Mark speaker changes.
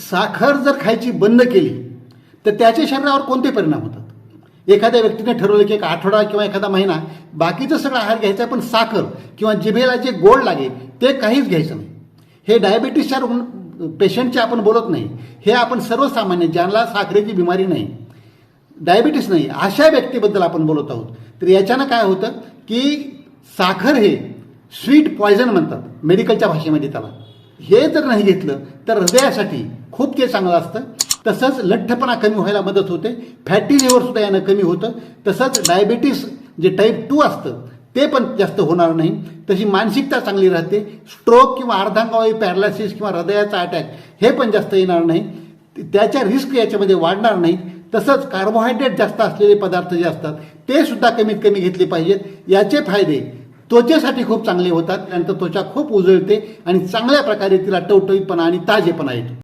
Speaker 1: साखर जर खायची बंद केली तर त्याच्या शरीरावर कोणते परिणाम होतात? एखाद्या व्यक्तीने ठरवलं की एक आठवडा किंवा एखादा महिना बाकीचं सगळं आहार घ्यायचा आहे, पण साखर किंवा जिभेला जे गोड लागेल ते काहीच घ्यायचं नाही. हे डायबिटीसच्या रुग्ण पेशंटचे आपण बोलत नाही. हे आपण सर्वसामान्य ज्यांना साखरेची बिमारी नाही डायबिटीस नाही अशा व्यक्तीबद्दल आपण बोलत आहोत. तर याच्यानं काय होतं की साखर हे स्वीट पॉयझन म्हणतात मेडिकलच्या भाषेमध्ये त्याला. हे जर नाही घेतलं तर हृदयासाठी खूप ते चांगलं असतं. तसंच लठ्ठपणा कमी व्हायला मदत होते. फॅटी लिव्हर सुद्धा यानं कमी होतं. तसंच डायबिटीस जे टाईप टू असतं ते पण जास्त होणार नाही. तशी मानसिकता चांगली राहते. स्ट्रोक किंवा अर्धांगावाई पॅरालायसिस किंवा हृदयाचा अटॅक हे पण जास्त येणार नाही. त्याच्या रिस्क याच्यामध्ये वाढणार नाही. तसंच कार्बोहायड्रेट जास्त असलेले पदार्थ जे असतात ते सुद्धा कमीत कमी घेतले पाहिजेत. याचे फायदे त्वचेसाठी खूप चांगले होतात त्यानंतर त्वचा खूप उजळते आणि चांगल्या प्रकारे तिला टवटवीपणा आणि ताजेपणा येतो.